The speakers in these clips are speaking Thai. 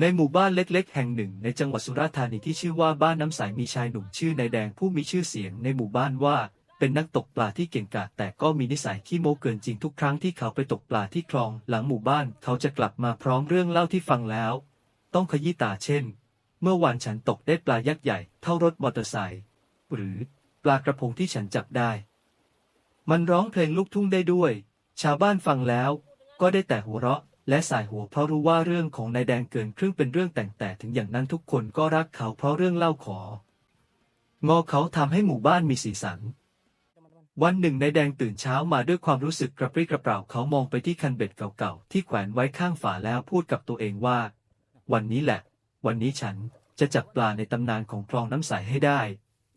ในหมู่บ้านเล็กๆ แห่งหนึ่ง ในจังหวัดสุราษฎร์ธานีที่ชื่อว่าบ้านน้ำใสมีชายหนุ่มชื่อนายแดงผู้มีชื่อเสียงในหมู่บ้านว่า เป็นนักตกปลาที่เก่งกาจแต่ก็มีนิสัยขี้โม้เกินจริงทุกครั้งที่เขาไปตกปลาที่คลอง หลังหมู่บ้านเขาจะกลับมาพร้อมเรื่องเล่าที่ฟังแล้ว ต้องขยี้ตาเช่น เมื่อวานฉันตกได้ปลายักษ์ใหญ่เท่ารถมอเตอร์ไซค์หรือปลากระพงที่ฉันจับได้ มันร้องเพลงลูกทุ่งได้ด้วย ชาวบ้านฟังแล้ว ก็ได้แต่หัวเราะ และสายหัวเพราะรู้ว่าเรื่องของนายแดงเกินครึ่งเป็นเรื่องแต่งแต่ถึงอย่างนั้นทุกคนก็รักเขาเพราะเรื่องเล่าขอ งอเขาทำให้หมู่บ้านมีสีสัน วันหนึ่งนายแดงตื่นเช้ามาด้วยความรู้สึกกระปรี้กระเปร่าเขามองไปที่คันเบ็ดเก่าๆที่แขวนไว้ข้างฝาแล้วพูดกับตัวเองว่า วันนี้แหละ วันนี้ฉันจะจับปลาในตำนานของคลองน้ำใสให้ได้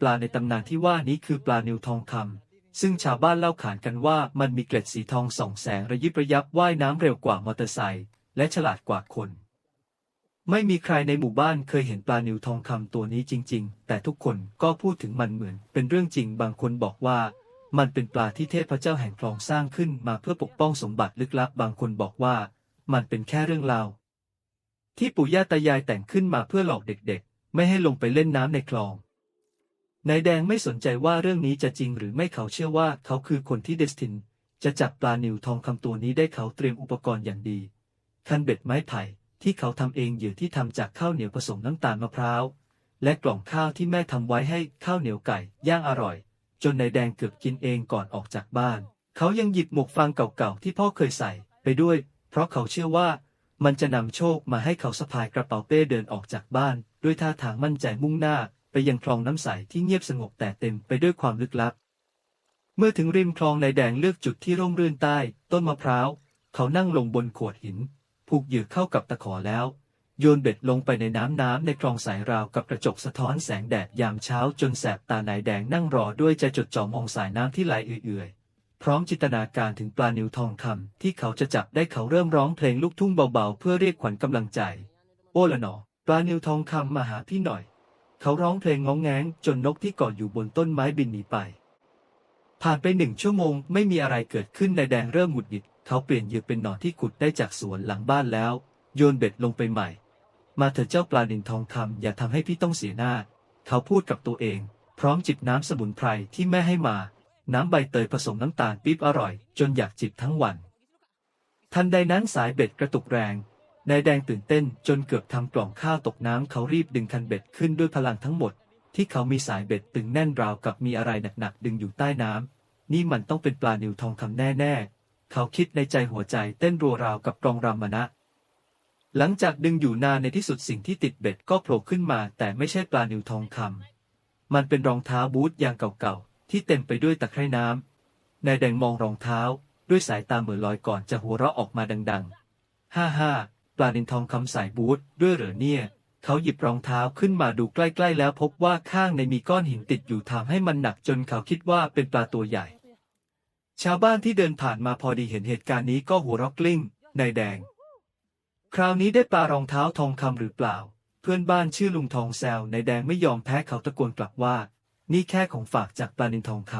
ปลาในตำนานที่ว่านี้คือปลานิวทองคำ ซึ่งชาวบ้านเล่าขานกันว่ามันมีเกล็ดสีทองส่องแสงระยิบระยับว่ายน้ำเร็วกว่ามอเตอร์ไซค์และฉลาดกว่าคน ไม่มีใครในหมู่บ้านเคยเห็นปลานิวทองคำตัวนี้จริง ๆ แต่ทุกคนก็พูดถึงมันเหมือน เป็นเรื่องจริงบางคนบอกว่า มันเป็นปลาที่เทพเจ้าแห่งคลองสร้างขึ้นมาเพื่อปกป้องสมบัติลึกลับบางคนบอกว่า มันเป็นแค่เรื่องเล่าที่ปู่ย่าตายายแต่งขึ้นมาเพื่อหลอกเด็กๆ ไม่ให้ลงไปเล่นน้ำในคลอง นายแดงไม่สนใจว่าเรื่องนี้จะจริงหรือไม่เขาเชื่อว่าเขาคือคนที่เดสติน จะจับปลานิวทองคำตัวนี้ได้เขาเตรียมอุปกรณ์อย่างดี คันเบ็ดไม้ไผ่ที่เขาทำเองเหยื่อที่ทำจากข้าวเหนียวผสมน้ำตาลมะพร้าว และกล่องข้าวที่แม่ทำไว้ให้ข้าวเหนียวไก่ย่างอร่อย จนนายแดงเกือบกินเองก่อนออกจากบ้าน เขายังหยิบหมวกฟางเก่าๆที่พ่อเคยใส่ ไปด้วย เพราะเขาเชื่อว่า มันจะนำโชคมาให้เขาสะพายกระเป๋าเป้เดินออกจากบ้าน ด้วยท่าทางมั่นใจมุ่งหน้า ไปยังคลองน้ำใสที่เงียบสงบแต่เต็มไปด้วยความลึกลับ เมื่อถึงริมคลองนายแดงเลือกจุดที่ร่มรื่นใต้ ต้นมะพร้าว เขานั่งลงบนโขดหิน ผูกเหยื่อเข้ากับตะขอแล้ว โยนเบ็ดลงไปในน้ำน้ำในคลองสายราวกับกระจกสะท้อนแสงแดดยามเช้าจนแสบตานายแดงนั่งรอด้วยใจจดจ่อมองสายน้ำที่ไหลเอื่อยๆพร้อมจินตนาการถึงปลานิวทองคำที่เขาจะจับได้เขาเริ่มร้องเพลงลูกทุ่งเบาๆ เพื่อเรียกขวัญกำลังใจ โอ้ละหนอ ปลานิวทองคำมาหาพี่หน่อย เขาร้องเพลงง้องแงงจนนกที่เกาะอยู่บนต้นไม้บินหนีไป ผ่านไปหนึ่งชั่วโมงไม่มีอะไรเกิดขึ้นนายแดงเริ่มหงุดหงิด เขาเปลี่ยนเหยื่อเป็นหนอนที่ขุดได้จากสวนหลังบ้านแล้ว โยนเบ็ดลงไปใหม่ มาเถอะเจ้าปลานินทองคำอย่าทำให้พี่ต้องเสียหน้า เขาพูดกับตัวเอง พร้อมจิบน้ำสมุนไพรที่แม่ให้มา น้ำใบเตยผสมน้ำตาลปี๊บอร่อย จนอยากจิบทั้งวัน ทันใดนั้นสายเบ็ดกระตุกแรง นายแดงตื่นเต้นจนเกือบทำกล่องข้าวตกน้ำเขารีบดึงคันเบ็ดขึ้นด้วยพลังทั้งหมด ที่เขามีสายเบ็ดตึงแน่นราวกับมีอะไรหนักๆดึงอยู่ใต้น้ำนี่มันต้องเป็นปลานิวทองคำแน่ๆ เขาคิดในใจหัวใจเต้นรัวราวกับกรองรำมณะหลังจากดึงอยู่นานในที่สุดสิ่งที่ติดเบ็ดก็โผล่ขึ้นมา แต่ไม่ใช่ปลานิวทองคำมันเป็นรองเท้าบูทยางเก่าๆที่เต็มไปด้วยตะไคร่น้ำนายแดงมองรองเท้า ด้วยสายตาเหมือนลอยก่อนจะหัวเราะออกมาดัง ๆ ฮ่าฮ่า ลานินทองคำใส่บูทด้วยเหรอเนี่ย เขาหยิบรองเท้าขึ้นมาดูใกล้ๆ แล้วพบว่าข้างในมีก้อนหินติดอยู่ทำให้มันหนักจนเขาคิดว่าเป็นปลาตัวใหญ่ ชาวบ้านที่เดินผ่านมาพอดีเห็นเหตุการณ์นี้ก็หัวเราะกลิ้งนายแดง คราวนี้ได้ปลารองเท้าทองคำหรือเปล่า เพื่อนบ้านชื่อลุงทองแซวนายแดงไม่ยอมแพ้เขาตะโกนกลับว่า นี่แค่ของฝากจากปลานินทองค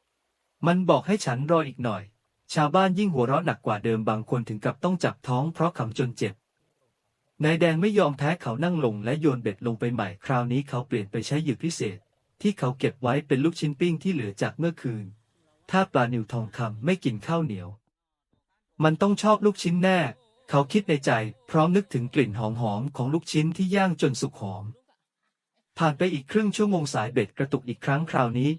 ำมันบอกให้ฉันรออีกหน่อย ชาวบ้านยิ่งหัวเราะหนักกว่าเดิมบางคนถึงกับต้องจับท้องเพราะขำจนเจ็บ นายแดงไม่ยอมแพ้เขานั่งลงและโยนเบ็ดลงไปใหม่คราวนี้เขาเปลี่ยนไปใช้เหยื่อพิเศษ ที่เขาเก็บไว้เป็นลูกชิ้นปิ้งที่เหลือจากเมื่อคืน ถ้าปลานิวทองคำไม่กินข้าวเหนียว มันต้องชอบลูกชิ้นแน่ เขาคิดในใจพร้อมนึกถึงกลิ่นหอมๆของลูกชิ้นที่ย่างจนสุกหอม ผ่านไปอีกครึ่งชั่วโมงสายเบ็ดกระตุกอีกครั้งคราวนี้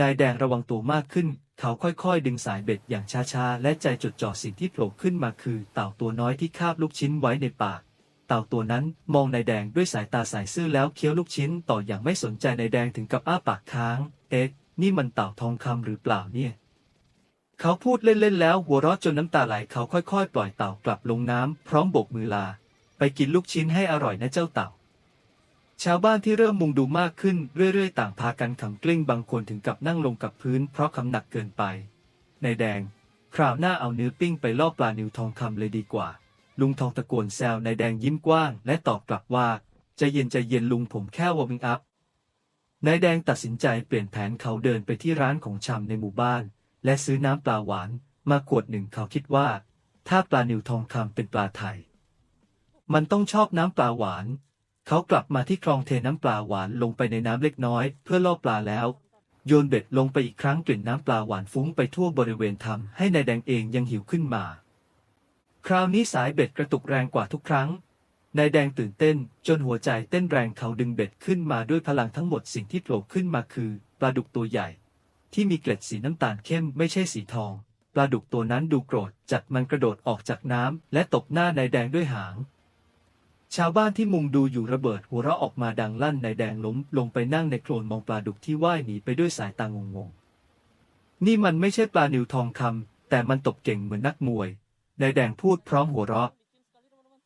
นายแดงระวังตัวมากขึ้น เขาค่อยๆ ดึงสายเบ็ดอย่างช้าๆ และใจจดจ่อสิ่งที่โผล่ขึ้นมาคือ เต่าตัวน้อยที่คาบลูกชิ้นไว้ในปาก เต่าตัวนั้นมองนายแดงด้วยสายตาใสซื่อแล้วเคี้ยวลูกชิ้นต่ออย่างไม่สนใจนายแดงถึงกับอ้าปากค้าง เอ๊ะ นี่มันเต่าทองคำหรือเปล่าเนี่ย เขาพูดเล่นๆ แล้วหัวเราะจนน้ำตาไหลเขาค่อยๆ ปล่อยเต่ากลับลงน้ำพร้อมโบกมือลา ไปกินลูกชิ้นให้อร่อยนะเจ้าเต่า ชาวบ้านที่เริ่มมุงดูมากขึ้นเรื่อยๆ ต่างพากันขำกลิ้งบางคนถึงกับนั่งลงกับพื้นเพราะคำหนักเกินไป นายแดง คราวหน้าเอาเนื้อปิ้งไปล่อปลานิวทองคำเลยดีกว่า ลุงทองตะโกนแซวนายแดงยิ้มกว้าง และตอบกลับว่าใจเย็นใจเย็นลุงผมแค่วอร์มิงอัพ นายแดงตัดสินใจเปลี่ยนแผนเขาเดินไปที่ร้านของชำในหมู่บ้าน และซื้อน้ำปลาหวาน มาขวดหนึ่งเขาคิดว่า ถ้าปลานิวทองคำเป็นปลาไทย มันต้องชอบน้ำปลาหวาน เขากลับมาที่คลองเทน้ำปลาหวานลงไปในน้ำเล็กน้อย เพื่อล่อปลาแล้ว โยนเบ็ดลงไปอีกครั้งกลิ่นน้ำปลาหวานฟุ้งไปทั่วบริเวณทำให้นายแดงเองยังหิวขึ้นมา คราวนี้สายเบ็ดกระตุกแรงกว่าทุกครั้งนายแดงตื่นเต้น จนหัวใจเต้นแรงเขาดึงเบ็ดขึ้นมาด้วยพลังทั้งหมดสิ่งที่โผล่ขึ้นมาคือปลาดุกตัวใหญ่ ที่มีเกล็ดสีน้ำตาลเข้มไม่ใช่สีทอง ปลาดุกตัวนั้นดูโกรธจัดมันกระโดดออกจากน้ำและตบหน้านายแดงด้วยหาง ชาวบ้านที่มุงดูอยู่ระเบิดหัวเราะออกมาดังลั่นนายแดงล้มลงไปนั่งในโคลนมองปลาดุกที่ว่ายหนีไปด้วยสายตางงๆ นี่มันไม่ใช่ปลานิวทองคำแต่มันตบเก่งเหมือนนักมวยนายแดงพูดพร้อมหัวเราะ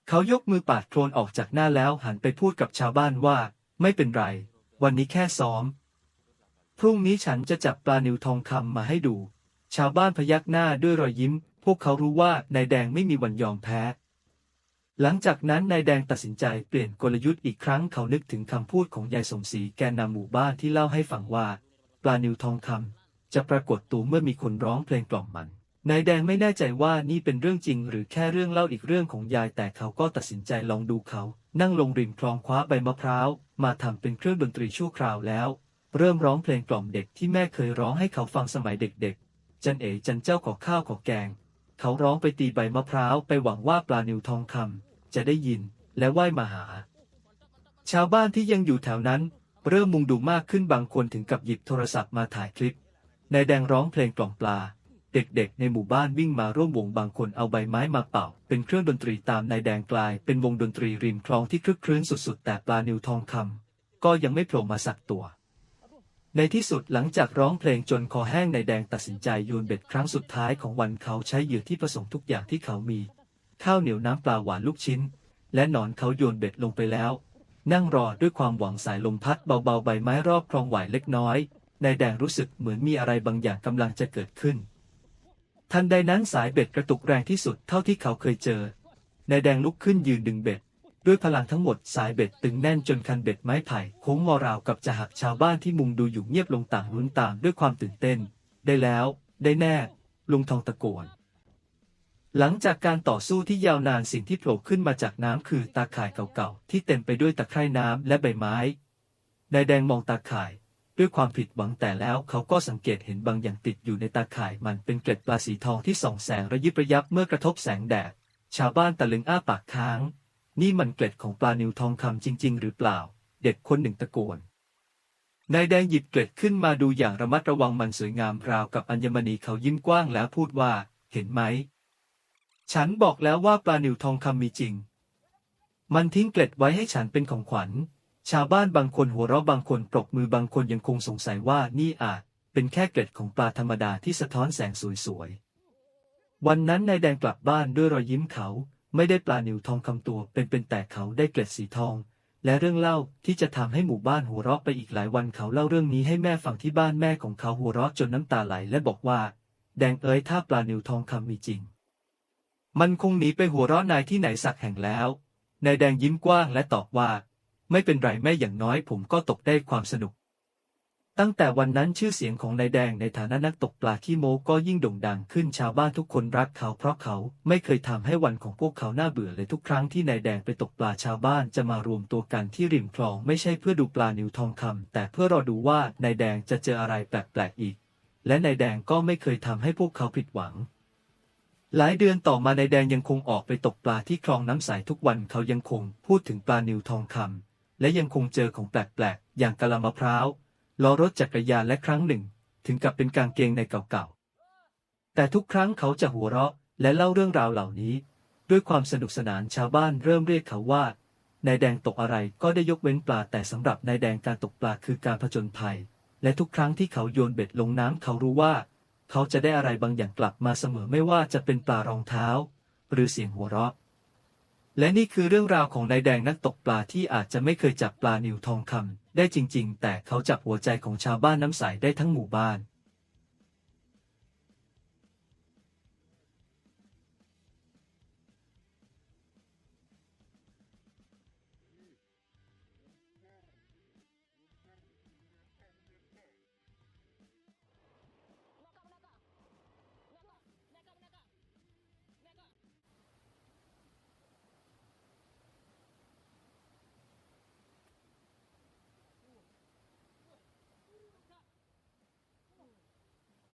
เขายกมือปาดโคลนออกจากหน้าแล้วหันไปพูดกับชาวบ้านว่า ไม่เป็นไร วันนี้แค่ซ้อม พรุ่งนี้ฉันจะจับปลานิวทองคำมาให้ดู ชาวบ้านพยักหน้าด้วยรอยยิ้ม พวกเขารู้ว่านายแดงไม่มีวันยอมแพ้ หลังจากนั้นนายแดงตัดสินใจเปลี่ยนกลยุทธ์อีกครั้งเขานึกถึงคำพูดของยายสมศรีแกนนำหมู่บ้านที่เล่าให้ฟังว่า ปลานิวทองคำจะปรากฏตัวเมื่อมีคนร้องเพลงกล่อมมันนายแดงไม่แน่ใจว่านี่เป็นเรื่องจริงหรือแค่เรื่องเล่าอีกเรื่องของยายแต่เขาก็ตัดสินใจลองดูเขา นั่งลงริมคลองคว้าใบมะพร้าวมาทำเป็นเครื่องดนตรีชั่วคราวแล้ว เริ่มร้องเพลงกล่อมเด็กที่แม่เคยร้องให้เขาฟังสมัยเด็กๆ จันเอ๋จันเจ้าขอข้าวขอแกง เขาร้องไปตีใบมะพร้าวไปหวังว่าปลานิวทองคำ จะได้ยินและไหว้มาหา ชาวบ้านที่ยังอยู่แถวนั้น เริ่มมุงดูมากขึ้นบางคนถึงกับหยิบโทรศัพท์มาถ่ายคลิปนายแดงร้องเพลงกล่อมปลา เด็กๆ ในหมู่บ้านวิ่งมาร่วมวงบางคนเอาใบไม้มาเป่า เป็นเครื่องดนตรีตามนายแดงกลาย เป็นวงดนตรีริมคลองที่คลึกครื้นสุดๆ แต่ปลานิวทองคำก็ยังไม่โผล่มาสักตัว ในที่สุดหลังจากร้องเพลงจนคอแห้งนายแดงตัดสินใจโยนเบ็ดครั้งสุดท้ายของวันเขาใช้เหยื่อที่ผสมทุกอย่างที่เขามี ข้าวเหนียวน้ำปลาหวานลูกชิ้น และหนอนเขาโยนเบ็ดลงไปแล้ว นั่งรอด้วยความหวังสายลมพัดเบาๆใบไม้รอบคลองไหวเล็กน้อยนายแดงรู้สึกเหมือนมีอะไรบางอย่างกำลังจะเกิดขึ้น ทันใดนั้นสายเบ็ดกระตุกแรงที่สุดเท่าที่เขาเคยเจอนายแดงลุกขึ้นยืนดึงเบ็ด ด้วยพลังทั้งหมดสายเบ็ดตึงแน่นจนคันเบ็ดไม้ไผ่โค้งงอราวกับจะหักชาวบ้านที่มุงดูอยู่เงียบลงต่างลุ้นตามด้วยความตื่นเต้น ได้แล้ว ได้แน่ ลุงทองตะโกน หลังจากการต่อสู้ที่ยาวนานสิ่งที่โผล่ขึ้นมาจากน้ำคือตาข่ายเก่าๆ ที่เต็มไปด้วยตะไคร่น้ำและใบไม้ นายแดงมองตาข่าย ด้วยความผิดหวังแต่แล้วเขาก็สังเกตเห็นบางอย่างติดอยู่ในตาข่ายมันเป็นเกล็ดปลาสีทองที่ส่องแสงระยิบระยับเมื่อกระทบแสงแดด ชาวบ้านตะลึงอ้าปากค้าง นี่มันเกล็ดของปลานิวทองคำจริง ๆ หรือเปล่า เด็กคนหนึ่งตะโกนนายแดงหยิบเกล็ดขึ้นมาดูอย่างระมัดระวังมันสวยงามราวกับอัญมณีเขายิ้มกว้างแล้วพูดว่า เห็นไหม ฉันบอกแล้วว่าปลาหนิวทองคำมีจริง มันทิ้งเกล็ดไว้ให้ฉันเป็นของขวัญ ชาวบ้านบางคนหัวเราะบางคนปรบมือบางคนยังคงสงสัยว่านี่อาจเป็นแค่เกล็ดของปลาธรรมดาที่สะท้อนแสงสวยๆ วันนั้นนายแดงกลับบ้านด้วยรอยยิ้มเขา ไม่ได้ปลาหนิวทองคำตัวเป็นๆแต่เขาได้เกล็ดสีทอง และเรื่องเล่าที่จะทำให้หมู่บ้านหัวเราะไปอีกหลายวันเขาเล่าเรื่องนี้ให้แม่ฟังที่บ้านแม่ของเขาหัวเราะจนน้ำตาไหลและบอกว่า แดงเอ๋ยถ้าปลาหนิวทองคำมีจริง มันคงหนีไปหัวเราะนายที่ไหนสักแห่งแล้วนายแดงยิ้มกว้างและตอบว่า ไม่เป็นไรแม่อย่างน้อยผมก็ตกได้ความสนุก ตั้งแต่วันนั้นชื่อเสียงของนายแดงในฐานะนักตกปลาขี้โมก็ยิ่งโด่งดังขึ้นชาวบ้านทุกคนรักเขาเพราะเขาไม่เคยทำให้วันของพวกเขาน่าเบื่อเลยทุกครั้งที่นายแดงไปตกปลาชาวบ้านจะมารวมตัวกันที่ริมคลองไม่ใช่เพื่อดูปลานิวทองคำแต่เพื่อรอดูว่านายแดงจะเจออะไรแปลกๆอีก และนายแดงก็ไม่เคยทำให้พวกเขาผิดหวัง หลายเดือนต่อมานายแดงยังคงออกไปตกปลาที่คลองน้ำใสทุกวันเขายังคงพูดถึงปลานิวทองคำและยังคงเจอของแปลกๆ อย่างกะลามะพร้าวล้อรถจักรยานและครั้งหนึ่ง ถึงกับเป็นกางเกงในเก่าๆ แต่ทุกครั้งเขาจะหัวเราะและเล่าเรื่องราวเหล่านี้ ด้วยความสนุกสนานชาวบ้านเริ่มเรียกเขาว่านายแดงตกอะไรก็ได้ยกเว้นปลาแต่สำหรับนายแดงการตกปลาคือการผจญภัย และทุกครั้งที่เขาโยนเบ็ดลงน้ำเขารู้ว่า เขาจะได้อะไรบางอย่างกลับมาเสมอไม่ว่าจะเป็นปลารองเท้า หรือเสียงหัวเราะ และนี่คือเรื่องราวของนายแดงนักตกปลาที่อาจจะไม่เคยจับปลานิวทองคำได้จริง ๆ แต่เขาจับหัวใจของชาวบ้านน้ำใสได้ทั้งหมู่บ้าน